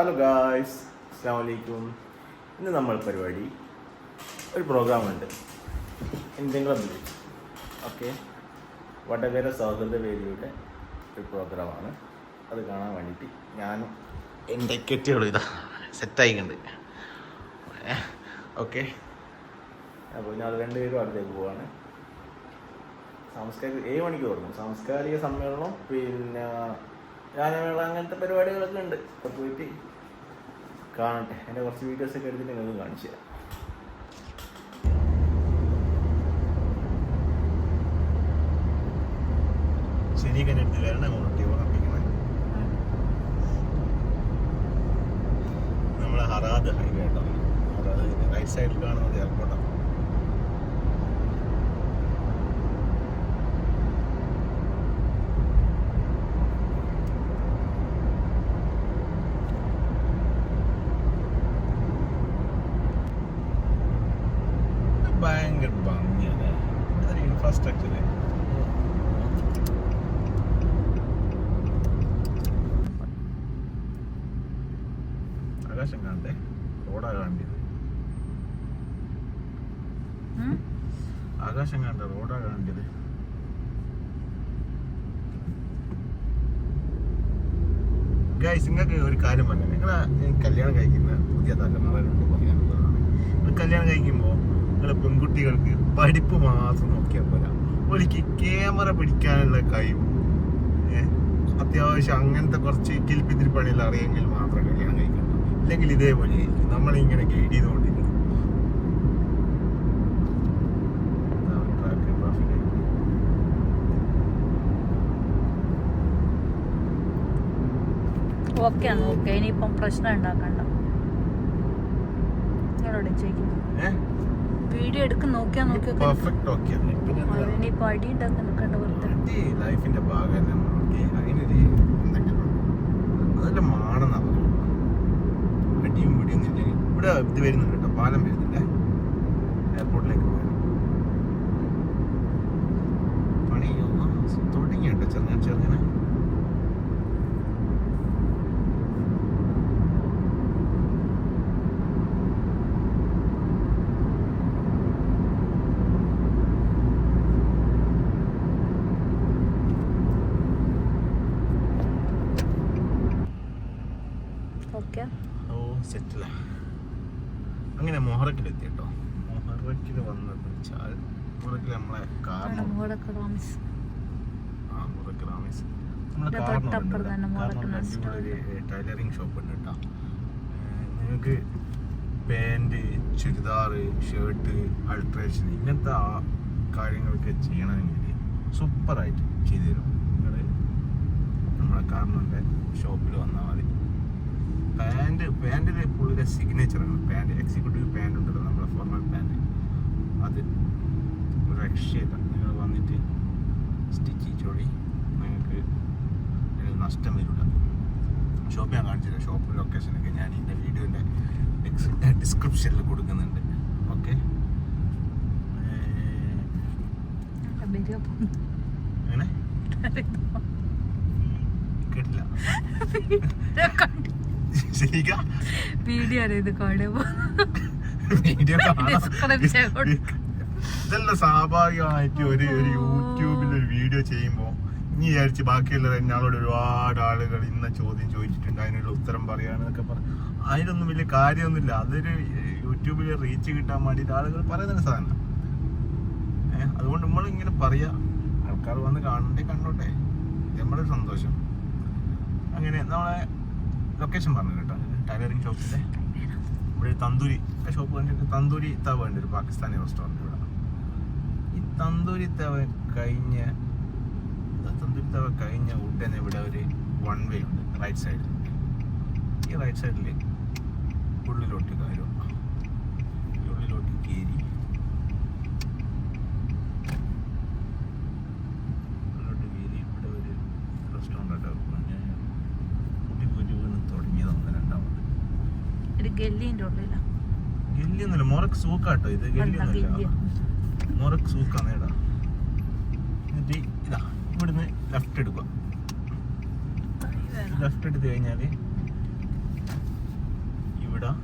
Hello guys അസ്സാം വലൈക്കും ഇന്ന് നമ്മൾ പരിപാടി ഒരു പ്രോഗ്രാം ഉണ്ട്. ഇന്ത്യൻ ക്ലബിൽ ഓക്കെ വടകര സൗഹൃദ വേദിയുടെ ഒരു പ്രോഗ്രാമാണ് അത് കാണാൻ വേണ്ടിയിട്ട് ഞാനും എന്റെ കെട്ടിയോളും ഇതാ സെറ്റായിട്ടുണ്ട് ഓക്കെ അപ്പോൾ ഞാൻ രണ്ടുപേരും അടുത്തേക്ക് പോവാണ്. സാംസ്കാരിക ഏഴ് മണിക്ക് തുടങ്ങും. സാംസ്കാരിക സമ്മേളനം പിന്നെ ഗാനമേള അങ്ങനത്തെ പരിപാടികളൊക്കെ ഉണ്ട്. പോയിട്ട് കാണട്ടെ. എന്റെ കുറച്ച് വീഡിയോസ് ഒക്കെ എടുത്തിട്ട് നിങ്ങൾക്ക് കാണിച്ചു തരാം. നമ്മളെ ഹറാദ് ഹൈവേ കേട്ടോ ഹറാദ് റൈറ്റ് സൈഡിൽ കാണുന്നത് എയർപോർട്ടാണ് ഭയങ്കര ഭംഗിയാണ് അതൊരു ഇൻഫ്രാസ്ട്രക്ചർ ആകാശം കാണണ്ടേ റോഡാ കാണേണ്ടത് ഉം? ആകാശം കാണണ്ട റോഡാ കാണേണ്ടത് ഗൈസ് നിങ്ങൾക്ക് ഒരു കാര്യം പറഞ്ഞു നിങ്ങൾ കല്യാണം കഴിക്കുന്ന പുതിയ തലമുറയിലുണ്ട് പറയാനുള്ളതാണ് കല്യാണം കഴിക്കുമ്പോൾ നിങ്ങളെ പെൺകുട്ടികൾക്ക് പഠിപ്പ് മാത്രം നോക്കിയാൽ പോരാ. ഒരിക്കൽ ക്യാമറ പിടിക്കാനുള്ള കഴിവ് അത്യാവശ്യം അങ്ങനത്തെ കുറച്ച് കിൽപ്പിത്തിരി പണിയെല്ലാം അറിയെങ്കിൽ മാത്രം കല്യാണം കഴിക്കണം അല്ലെങ്കിൽ ഇതേപോലെ ആയിരിക്കും. നമ്മളിങ്ങനെ ഗൈഡ് ചെയ്തുകൊണ്ടിരിക്കും ഇതാ traffic, traffic ആയി. ഓക്കെ ആണ് ഓക്കെ. ഇനിയിപ്പം പ്രശ്നം ഉണ്ടാക്കണ്ട. നിങ്ങളോട്? വീഡിയോ എടുക്ക നോക്കിയാ നോക്കിയാ പെർഫെക്റ്റ് ഓക്കെ ആണ് പിന്നെ എന്താ? ഇനിയിപ്പോ അടി ഉണ്ടാക്കാൻ നിൽക്കണ്ട വെറുതെ. ലൈഫിന്റെ ഭാഗമല്ല അതെല്ലാം മാണെന്നാ പറയുന്നത്. അടിയും പിടിയും ഇവിടെ ഇത് വരുന്നുണ്ട് കേട്ടോ പാലം വരുന്നില്ലേ ഓ സെറ്റില. അങ്ങനെ മോഹറക്കിലെത്തി കേട്ടോ മൊഹറക്കിൽ വന്നത് വെച്ചാൽ മൊഹറക്കിൽ നമ്മളെ താമസ് ആ റാമീസ് നമ്മളെ ടൈലറിങ് ഷോപ്പ് ഉണ്ട്. കേട്ടോ. നിങ്ങൾക്ക് പാന്റ് ചുരിദാർ ഷർട്ട് അൾട്രേഷൻ ഇങ്ങനത്തെ ആ കാര്യങ്ങളൊക്കെ ചെയ്യണമെങ്കിൽ സൂപ്പറായിട്ട് ചെയ്തു തരും നിങ്ങൾ നമ്മളെ കാർണറിന്റെ ഷോപ്പിൽ വന്നാൽ മതി. പാന്റ് പാന്റിൽ പുള്ളിയുടെ സിഗ്നേച്ചറാണ് പാന്റ് എക്സിക്യൂട്ടീവ് പാന്റ് ഉണ്ടല്ലോ നമ്മുടെ ഫോർമൽ പാന്റ് അത് ഒരു രക്ഷയില്ല. നിങ്ങൾ വന്നിട്ട് സ്റ്റിച്ച് ചെയ്തോളി. നിങ്ങൾക്ക് അതിന് നഷ്ടം വരില്ല. ഷോപ്പ് ഞാൻ കാണിച്ചില്ല ഷോപ്പ് ലൊക്കേഷനൊക്കെ ഞാൻ ഇതിന്റെ വീഡിയോന്റെ ഡിസ്ക്രിപ്ഷനിൽ കൊടുക്കുന്നുണ്ട്. ഓക്കെ കേട്ടില്ല. ഇത്. ഇതെല്ലാം സ്വാഭാവികമായിട്ട് ഒരു ഒരു യൂട്യൂബിൽ ഒരു വീഡിയോ ചെയ്യുമ്പോ ഇനി വിചാരിച്ച് ബാക്കിയുള്ള എന്നോട് ഒരുപാട് ആളുകൾ ഇന്ന ചോദ്യം ചോദിച്ചിട്ടുണ്ട് അതിനുള്ള ഉത്തരം പറയാനൊക്കെ പറഞ്ഞു അതിനൊന്നും വലിയ കാര്യമൊന്നുമില്ല. അതൊരു യൂട്യൂബിൽ റീച്ച് കിട്ടാൻ വേണ്ടിയിട്ട് ആളുകൾ പറയുന്ന സാധനം. ഏഹ് അതുകൊണ്ട് നമ്മൾ ഇങ്ങനെ പറയാ. ആൾക്കാർ വന്ന് കാണണ്ടേ കണ്ടോട്ടെ. നമ്മളൊരു നമ്മുടെ സന്തോഷം. അങ്ങനെ നമ്മളെ ലൊക്കേഷൻ പറഞ്ഞു കേട്ടോ. ടൈലറിങ് ഷോപ്പിന്റെ ഇവിടെ തന്തൂരി ഷോപ്പ് കണ്ടിട്ട് തന്തൂരി തവ ഉണ്ട് ഒരു പാകിസ്ഥാനി റെസ്റ്റോറന്റ് ഇവിടെ. ഈ തന്തൂരി തവ കഴിഞ്ഞ് തന്തൂരി തവ കഴിഞ്ഞ ഉടനെ ഇവിടെ ഒരു വൺ വേ ഉണ്ട് റൈറ്റ് സൈഡിൽ ഈ റൈറ്റ് സൈഡിൽ ഉള്ളിലോട്ട് കയറും ഉള്ളിലോട്ട് കയറി ഉള്ളിലോട്ട് കയറി ഇവിടെ ഒരു റെസ്റ്റോറന്റ് ഒക്കെ കുട്ടി പൂജ വീണ് തുടങ്ങിയതാണ് രണ്ടാമത് ഒരു ഗല്ലിന്റെ ഉള്ളില. ഗല്ലിയൊന്നുമില്ല. മൊറക്ക് സൂക്കാട്ടോ ഇത്. ഗല്ലിയൊന്നുമില്ല. മൊറക്ക് സൂക്കാണ് ഇടാ. എന്നിട്ട് ഇതാ ഇവിടുന്ന് ലെഫ്റ്റ് എടുക്കുക. ലെഫ്റ്റ് എടുത്ത് കഴിഞ്ഞാൽ ഇവിടെ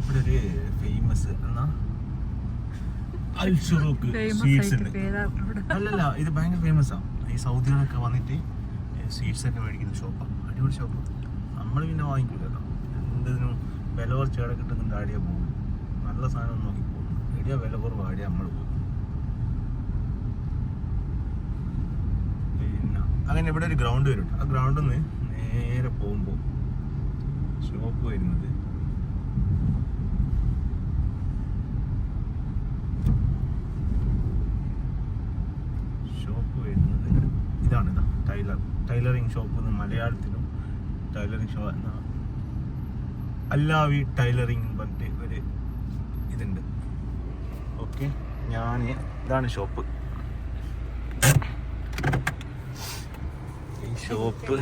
ഇവിടെ ഒരു ഫേമസ് എന്നാ അൽ ഷുറൂക്ക് സ്വീറ്റ്സ് ഉണ്ട്. അല്ലല്ല ഇത് ഭയങ്കര ഫേമസ് ആണ് ഈ സൗദികളൊക്കെ വന്നിട്ട് സ്വീറ്റ്സ് ഒക്കെ മേടിക്കുന്ന ഷോപ്പാണ് അടിപൊളി ഷോപ്പ് നമ്മൾ പിന്നെ വാങ്ങിക്കൂലല്ലോ. എന്തിനും വില കുറച്ച് ഇവിടെ കിട്ടുന്നുണ്ട് ആടിയാ പോകും നല്ല സാധനം നോക്കി പോകും എടിയാ വില കുറവ് ആടിയാ നമ്മൾ പോകും പിന്നെ അങ്ങനെ ഇവിടെ ഒരു ഗ്രൗണ്ട് വരും ആ ഗ്രൗണ്ടിൽ നിന്ന് നേരെ പോകുമ്പോൾ ഷോപ്പ് വരുന്നത് ഷോപ്പ് വരുന്നത് ഇതാണ് ഇതാ ടൈലർ ടൈലറിങ് ഷോപ്പ് എന്ന് മലയാളത്തിലും ടൈലറിങ് ഷോപ്പ് എന്ന അല്ലാവി ടൈലറിങ് പറഞ്ഞിട്ട് ഒരു ഇതുണ്ട്. ഓക്കെ ഞാൻ ഇതാണ് ഷോപ്പ് ഈ ഷോപ്പ്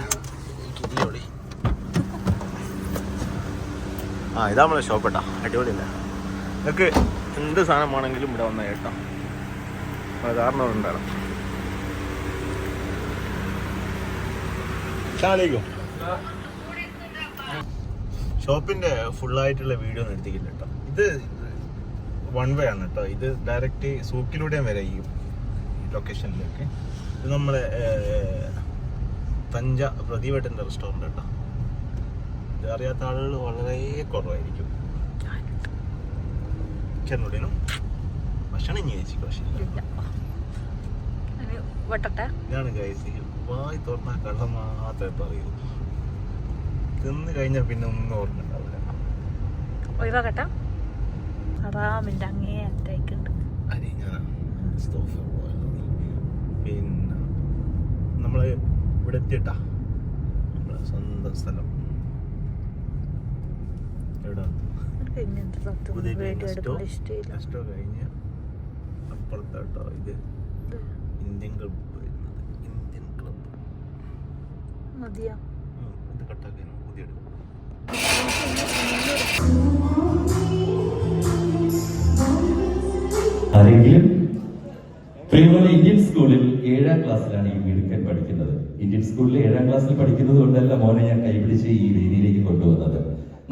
ആ ഇതാ നമ്മളെ ഷോപ്പ് കേട്ടോ അടിപൊളിയല്ല? നിങ്ങൾക്ക് എന്ത് സാധനം വേണമെങ്കിലും ഇവിടെ വന്നാൽ കേട്ടോ സാധാരണ കാരണം ഉണ്ടാകും ഷോപ്പിന്റെ ഫുൾ ആയിട്ടുള്ള വീഡിയോ ഒന്നും എടുത്തിട്ടില്ല കേട്ടോ ഇത് വൺ വേ ആണ് കേട്ടോ ഇത് ഡയറക്റ്റ് സൂക്കിലൂടെയും വരെ ഈ ലൊക്കേഷനിലേക്ക് ഇത് നമ്മളെ തഞ്ച പ്രതിവേട്ടന്റെ റെസ്റ്റോറന്റ് കേട്ടോ ഇത് അറിയാത്ത ആളുകൾ വളരെ കുറവായിരിക്കും. ചെന്നുടനും ഭക്ഷണം ഇനി കഴിച്ചു പക്ഷേ ഇതാണ് ഗൈസ് വായി തുറന്ന കള്ളം മാത്രമേ പറയൂ. തിന്ന് കഴിഞ്ഞാൽ പിന്നെ ഒന്നും ഓർമ്മയുണ്ടാവില്ല. ഒഴിവാക്കട്ടെ. ഹറാമിന്റെ അങ്ങേ അറ്റേക്കുണ്ട് അരി ഞാൻ പിന്നെ നമ്മൾ ഇവിടെ എത്തിയിട്ടാ. നമ്മളെ സ്വന്തം സ്ഥലം. എവിടെ? കഴിഞ്ഞ് അപ്പുറത്താട്ടോ ഇത്. ഇന്ത്യൻ ക്ലബ്ബ് വരുന്നത് ഇന്ത്യൻ ക്ലബ്ബ് മതിയാ? ഇത് കട്ടാക്കിയാണ് പുതിയ ആരെങ്കിലും പ്രിയമുള്ള ഇന്ത്യൻ സ്കൂളിൽ ഏഴാം ക്ലാസ്സിലാണ് ഈ മിടുക്കൻ പഠിക്കുന്നത്. ഇന്ത്യൻ സ്കൂളിൽ ഏഴാം ക്ലാസ്സിൽ പഠിക്കുന്നത് കൊണ്ടല്ല മോനെ ഞാൻ കൈപിടിച്ച് ഈ വേദിയിലേക്ക് കൊണ്ടുവന്നത്.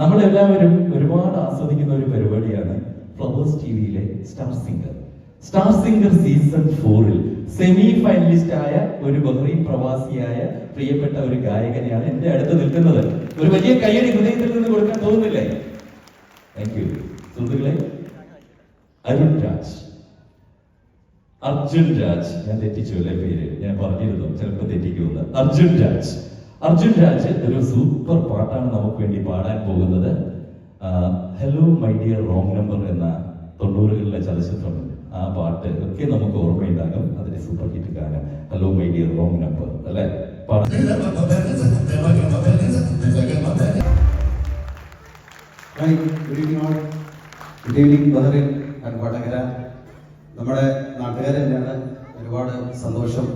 നമ്മളെല്ലാവരും ഒരുപാട് ആസ്വദിക്കുന്ന ഒരു പരിപാടിയാണ് ഫ്ലവേഴ്സ് ടി വിയിലെ star singer. Star singer season ഫോറിൽ സെമി ഫൈനലിസ്റ്റ് ആയ ഒരു ബഹ്റൈൻ പ്രവാസിയായ പ്രിയപ്പെട്ട ഒരു ഗായകനെയാണ് എന്റെ അടുത്ത് നിൽക്കുന്നത്. ഒരു വലിയ കയ്യടി ഹൃദയത്തിൽ നിന്ന് കൊടുക്കാൻ തോന്നുന്നില്ലേ താങ്ക് യു സുഹൃത്തുക്കളെ അരുൺ രാജ്. അർജുൻ രാജ്. ഞാൻ തെറ്റിച്ചു അല്ലേ പേര്? ഞാൻ പറഞ്ഞിരുന്നു. ചിലപ്പോൾ തെറ്റിക്കുമെന്ന് അർജുൻ രാജ്. അർജുൻ രാജ് ഒരു സൂപ്പർ പാട്ടാണ് നമുക്ക് വേണ്ടി പാടാൻ പോകുന്നത്. Hello my dear wrong number എന്ന തൊണ്ണൂറുകളിലെ ചലച്ചിത്രം ആ പാട്ട് ഒക്കെ നമുക്ക് ഓർമ്മയുണ്ടാകും. അതിന്റെ സൂപ്പർ ഹിറ്റ് ഗാനം. Hello my dear wrong number അല്ലെ? ഗുഡ് ഈവനിങ് വടകര നമ്മുടെ തന്നെയാണ് ഒരുപാട് സന്തോഷം.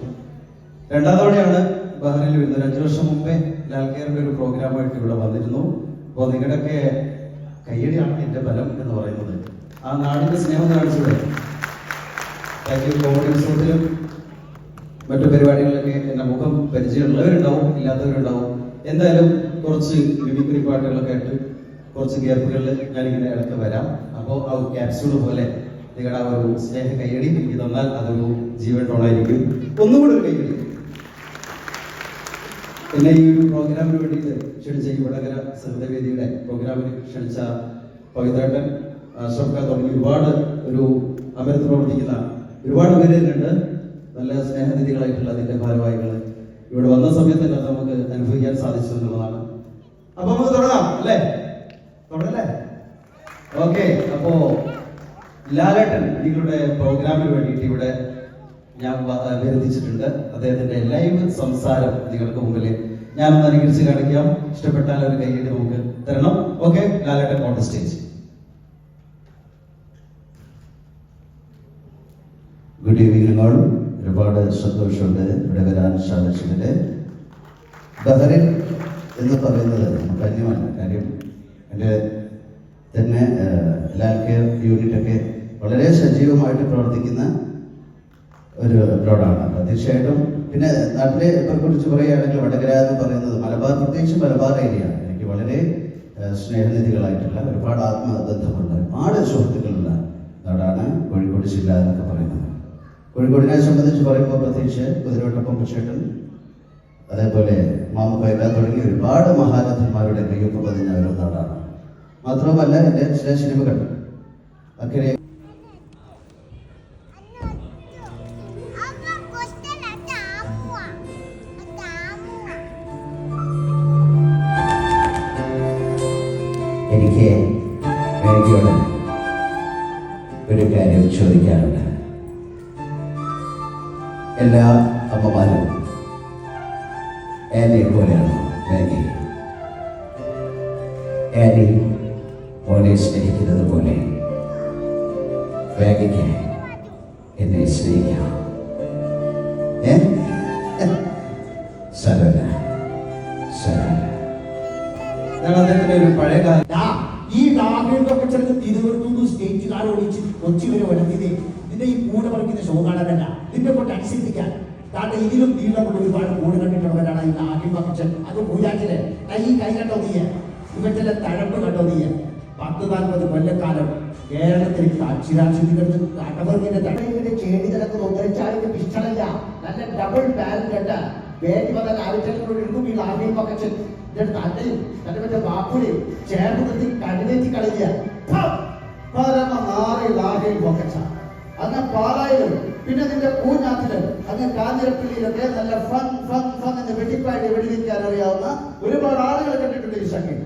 രണ്ടാം തവണയാണ് ബഹറിനിൽ വരുന്നത്. അഞ്ചു വർഷം മുമ്പേ ലാൽ കെയറിന്റെ ഒരു പ്രോഗ്രാമായിട്ട് ഇവിടെ വന്നിരുന്നു. അപ്പോൾ നിങ്ങളുടെയൊക്കെ കയ്യടിയാണ് എന്റെ ബലം എന്ന് പറയുന്നത്. ആ നാടിന്റെ സ്നേഹം കാണിച്ചു കോമഡി ഉത്സവത്തിലും മറ്റു പരിപാടികളിലൊക്കെ എന്റെ മുഖം പരിചയമുള്ളവരുണ്ടാവും ഇല്ലാത്തവരുണ്ടാവും. എന്തായാലും കുറച്ച് മിമിക്രി പാട്ടുകളൊക്കെ ആയിട്ട് കുറച്ച് ഗ്യാപ്പുകളിൽ ഞാനിങ്ങനെ ഇടയ്ക്ക് വരാം. അപ്പോൾ ആ ക്യാപ്സ്യൂൾ പോലെ നിങ്ങളുടെ ആ ഒരു സ്നേഹ കൈയടി എനിക്ക് തന്നാൽ അതൊരു ജീവൻ ടോണായിരിക്കും ഒന്നുകൂടെ ഒരു കൈയടി എന്നെ ഈ ഒരു പ്രോഗ്രാമിന് വേണ്ടിയിട്ട് ക്ഷണിച്ച ഈ വടകര സഹൃദവേദിയുടെ പ്രോഗ്രാമിന് ക്ഷണിച്ച പവിത്രേട്ടൻ അശോക തുടങ്ങി ഒരുപാട് ഒരു അമരത്ത് പ്രവർത്തിക്കുന്ന ഒരുപാട് പേര് ഇതിലുണ്ട് നല്ല സ്നേഹനിധികളായിട്ടുള്ള അതിന്റെ ഭാരവാഹികൾ ഇവിടെ വന്ന സമയത്ത് നമുക്ക് അനുഭവിക്കാൻ സാധിച്ചു എന്നുള്ളതാണ്. അപ്പൊ നമുക്ക് തുടങ്ങാം അല്ലേ? തുടങ്ങല്ലേ? ഓക്കെ അപ്പോ ലാലേട്ടൻ നിങ്ങളുടെ പ്രോഗ്രാമിന് വേണ്ടിയിട്ട് ഇവിടെ ഞാൻ അഭ്യർത്ഥിച്ചിട്ടുണ്ട്. അദ്ദേഹത്തിന്റെ ലൈവ് സംസാരം നിങ്ങൾക്ക് മുമ്പിൽ ഞാനൊന്ന് അനുകരിച്ച് കാണിക്കാം. ഇഷ്ടപ്പെട്ടാൽ ഒരു കൈയ്യടി നമുക്ക് തരണം. Okay Lalettan on stage good evening all ഒരുപാട് സന്തോഷമുണ്ട് ഇവിടെ വരാൻ സാധിച്ചതിൽ ബഹറിൻ എന്ന് പറയുന്നത് അന്യമാണ് കാര്യം എന്റെ തന്നെ ലാൽ കെയർ യൂണിറ്റൊക്കെ വളരെ സജീവമായിട്ട് പ്രവർത്തിക്കുന്ന ഒരു റോഡാണ് അപ്പോൾ തീർച്ചയായിട്ടും പിന്നെ നാട്ടിലെ കുറിച്ച് പറയുകയാണെങ്കിൽ വടകര എന്ന് പറയുന്നത് മലബാർ പ്രത്യേകിച്ച് മലബാർ ഏരിയ എനിക്ക് വളരെ സ്നേഹനിധികളായിട്ടുള്ള ഒരുപാട് ആത്മബന്ധമുള്ള ഒരുപാട് സുഹൃത്തുക്കളുള്ള നാടാണ് കോഴിക്കോട് ജില്ല എന്നൊക്കെ പറയുന്നത്. കോഴിക്കോടിനെ സംബന്ധിച്ച് പറയുമ്പോൾ പ്രത്യേകിച്ച് കുതിരവട്ടപ്പം പുച്ചേട്ടൻ അതേപോലെ മാമുക്കൈല തുടങ്ങിയ ഒരുപാട് മഹാരഥന്മാരുടെ കയ്യൊപ്പ് പതിഞ്ഞ ഒരു നാടാണ് മാത്രമല്ല എന്റെ ചില സിനിമകൾ അക്കരെ എല്ലാ അമ്മമാരും. എന്നെ പോലെയാണ് മേഘി? ആനി മോനെ സ്നേഹിക്കുന്നത് പോലെ. മേഘയ്ക്ക് എന്നെ സ്നേഹിക്കാം. ഏ? സരല സരല അദ്ദേഹത്തിന്റെ ഒരു പഴയ ഈ ദാ, ഈ ഡാമിയൊക്കെ ചെറുത് തിരുവനന്തപുരം സ്റ്റേറ്റുകാരോട് കൊച്ചി വരെ വരുന്നത് നിന്റെ ഈ കൂടെ പറിക്കുന്ന ഷോ കാണാനല്ല നിന്നെ കൊണ്ട് അനുസരിപ്പിക്കാൻ. താണ്ട ഇതിലും നീളമുള്ള ഒരുപാട് കൂട് കണ്ടിട്ടുള്ളവരാണ് ഈ ആദ്യം പറിച്ചൻ അത് പൂജാച്ചിൽ ഈ കൈ കണ്ടോ നീയ? ഇവറ്റെല്ലാം തഴമ്പ് കണ്ടോ നീയ? പത്ത് നാൽപ്പത് കൊല്ലക്കാലം കേരളത്തിൽ അക്ഷരാക്ഷരികൾക്ക് നല്ല ഡബിൾ ബാലൻസ് കണ്ട. വേണ്ടി വന്ന എടുക്കും ഈ ആദ്യം പക്കച്ചൻ എന്നിട്ട് തന്നെയും തന്റെ മറ്റേ ബാപ്പുലി ചേർന്ന് നിർത്തി കഴുതേറ്റി കളിക്കുക പരമ നാറി ലാഭയും പക്കച്ച അങ്ങ് പാലായിലും പിന്നെ നിന്റെ പൂഞ്ഞാത്തിലും അങ്ങ് കാഞ്ഞിരപ്പള്ളിയിലൊക്കെ നല്ല ഫൺ ഫൺ ഫൺ എന്ന് വെടിപ്പായിട്ട് വെടിവെക്കാൻ അറിയാവുന്ന ഒരുപാട് ആളുകൾ കണ്ടിട്ടുണ്ട് ഈ ശക്തി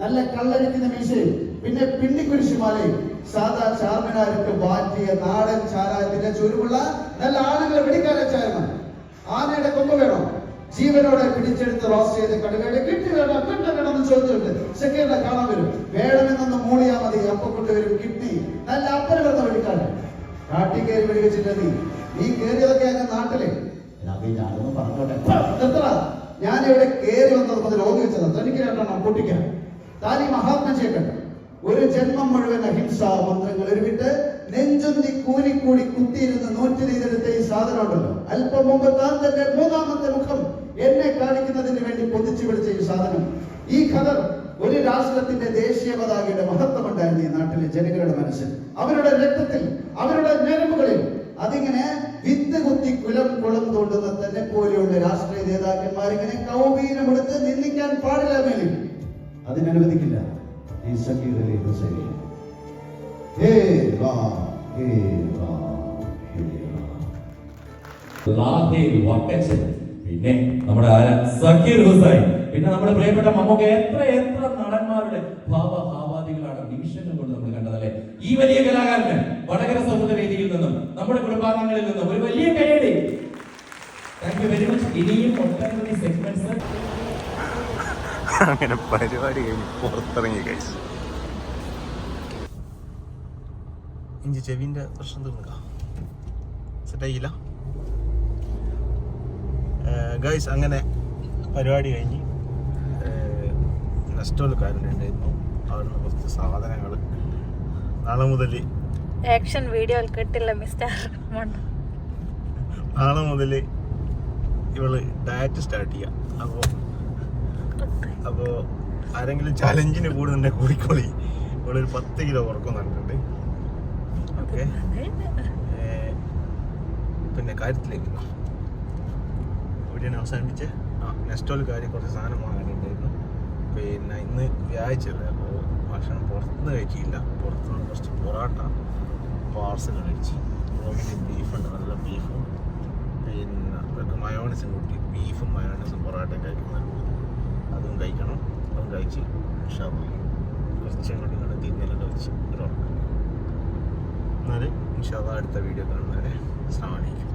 നല്ല കള്ളരിക്കുന്ന മീശയും പിന്നെ പിന്നിക്കുരിശുമാലയും സാധാ ചാർമിനാരിട്ട് മാറ്റിയ നാടൻ ചാരായത്തിന്റെ ചുരുമുള്ള നല്ല ആളുകളെ വെടിക്കാരച്ചായിരുന്നു ആനയുടെ കൊമ്പ് വേണോ? ജീവനോടെ പിടിച്ചെടുത്ത് റോസ്റ്റ് ചെയ്ത് കടുകയുടെ കിട്ടി വേണം? കിട്ട വേണം എന്ന് ചോദിച്ചിട്ടുണ്ട് സെക്കൻഡ് കാണാൻ വരും. വേണമെന്നൊന്ന് മൂളിയാ മതി അപ്പൊ കൊണ്ടുവരും കിട്ടി. നല്ല അപ്പനെ വെടിക്കാരൻ. കാട്ടി കയറി വെടിവെച്ചിട്ട് നീ നീ കയറിയതൊക്കെ അങ്ങ് നാട്ടിലെ. ഞാനൊന്നും പറഞ്ഞോട്ടെ. എത്ര ഞാൻ ഇവിടെ കയറി മുതൽ ഓതി വെച്ചത്. തനിക്ക് രണ്ടെണ്ണം പൊട്ടിക്കാൻ താൻ ഈ മഹാത്മ ചേക്കൻ ഒരു ജന്മം മുഴുവൻ അഹിംസ മന്ത്രങ്ങൾ ഉരുവിട്ട് നെഞ്ചൊന്തി കൂലിക്കൂടി കുത്തിയിരുന്ന് നൂറ്റി ചെയ്തെടുത്ത ഈ സാധനം ഉണ്ടല്ലോ. അല്പം മുമ്പ് താൻ തന്റെ മൂന്നാമത്തെ മുഖം എന്നെ കാണിക്കുന്നതിന് വേണ്ടി പൊതിച്ചു പിടിച്ച ഈ സാധനം. ഈ ഖദർ ഒരു രാഷ്ട്രത്തിന്റെ ദേശീയ പതാകയുടെ മഹത്വമുണ്ടായിരുന്നു ഈ നാട്ടിലെ ജനങ്ങളുടെ മനസ്സിൽ. അവരുടെ രക്തത്തിൽ ഞരമ്പുകളിൽ അതിങ്ങനെ വിത്ത് കുത്തി കുലം കുളം തോണ്ടുന്ന തന്നെ പോലെയുള്ള രാഷ്ട്രീയ നേതാക്കന്മാർ ഇങ്ങനെ കൗപീനമെടുത്ത് നിന്ദിക്കാൻ പാടില്ല മേലും അതിനനുവദിക്കില്ല. ഈ പിന്നെ നമ്മുടെ സക്കീർ ഹുസൈൻ. പിന്നെ നമ്മുടെ പ്രിയപ്പെട്ട മമ്മൂക്ക. എത്ര എത്ര നടന്മാരുടെ ഭാവഭാവാദികളാണ് നിമിഷങ്ങൾ കൊണ്ട് നമ്മൾ കണ്ടതല്ലേ? ഈ വലിയ കലാകാരന് വടകര സൗഹൃദ വേദിയിൽ നിന്നും നമ്മുടെ കുടുംബാംഗങ്ങളിൽ നിന്നും ഒരു വലിയ കൈയടി താങ്ക് യു വെരി മച്ച് ഇനിയും ഒട്ടനവധി സെഗ്മെന്റ്സ് അങ്ങനെ പരിപാടി പുറത്തിറങ്ങി കഴിച്ചു. ഇഞ്ചി ചെവിന്റെ പ്രശ്നം തീർന്നുക സെറ്റായില്ല ഗൈസ് അങ്ങനെ പരിപാടി കഴിഞ്ഞ് നെസ്റ്റോൾക്കാരുണ്ടായിരുന്നു അവിടുന്ന് കുറച്ച് സാധനങ്ങൾ നാളെ മുതൽ ആക്ഷൻ വീഡിയോ കിട്ടില്ല മിസ്റ്റർ നാളെ മുതൽ ഇവൾ ഡയറ്റ് സ്റ്റാർട്ട് ചെയ്യാം. അപ്പോ അപ്പോ ആരെങ്കിലും ചലഞ്ചിന് കൂടുന്നുണ്ടെങ്കിൽ കൂടിക്കോളി. ഇവളൊരു പത്ത് കിലോ ഉറക്കം നടക്കുന്നുണ്ട് ഓക്കെ പിന്നെ കാര്യത്തിലേക്ക്. ഇവിടെയാണ് അവസാനിപ്പിച്ച്. ആ നെക്സ്റ്റോൾ കാര്യം കുറച്ച് സാധനം വാങ്ങാനുണ്ടായിരുന്നു. പിന്നെ ഇന്ന് വ്യാഴ്ചയല്ലേ അപ്പോൾ ഭക്ഷണം പുറത്തുനിന്ന് കഴിക്കില്ല. പുറത്തുനിന്ന് കുറച്ച് പൊറാട്ട പാർസൽ കഴിച്ച്. ബീഫുണ്ട് നല്ല ബീഫും പിന്നെ ഇതൊക്കെ മയോണസും കൂട്ടി. ബീഫും മയോണസും പൊറാട്ടയും കഴിക്കുന്നത് അതും കഴിക്കണം. അതും കഴിച്ച് ഷാബ് കുറച്ച് അങ്ങോട്ട് ഇങ്ങോട്ട് തിരിഞ്ഞെല്ലാം വെച്ച് ഒരു ഉറക്കം. എന്നാൽ ഇൻഷാല്ല അടുത്ത വീഡിയോ കാണുന്നവരെ. വലൈക്കും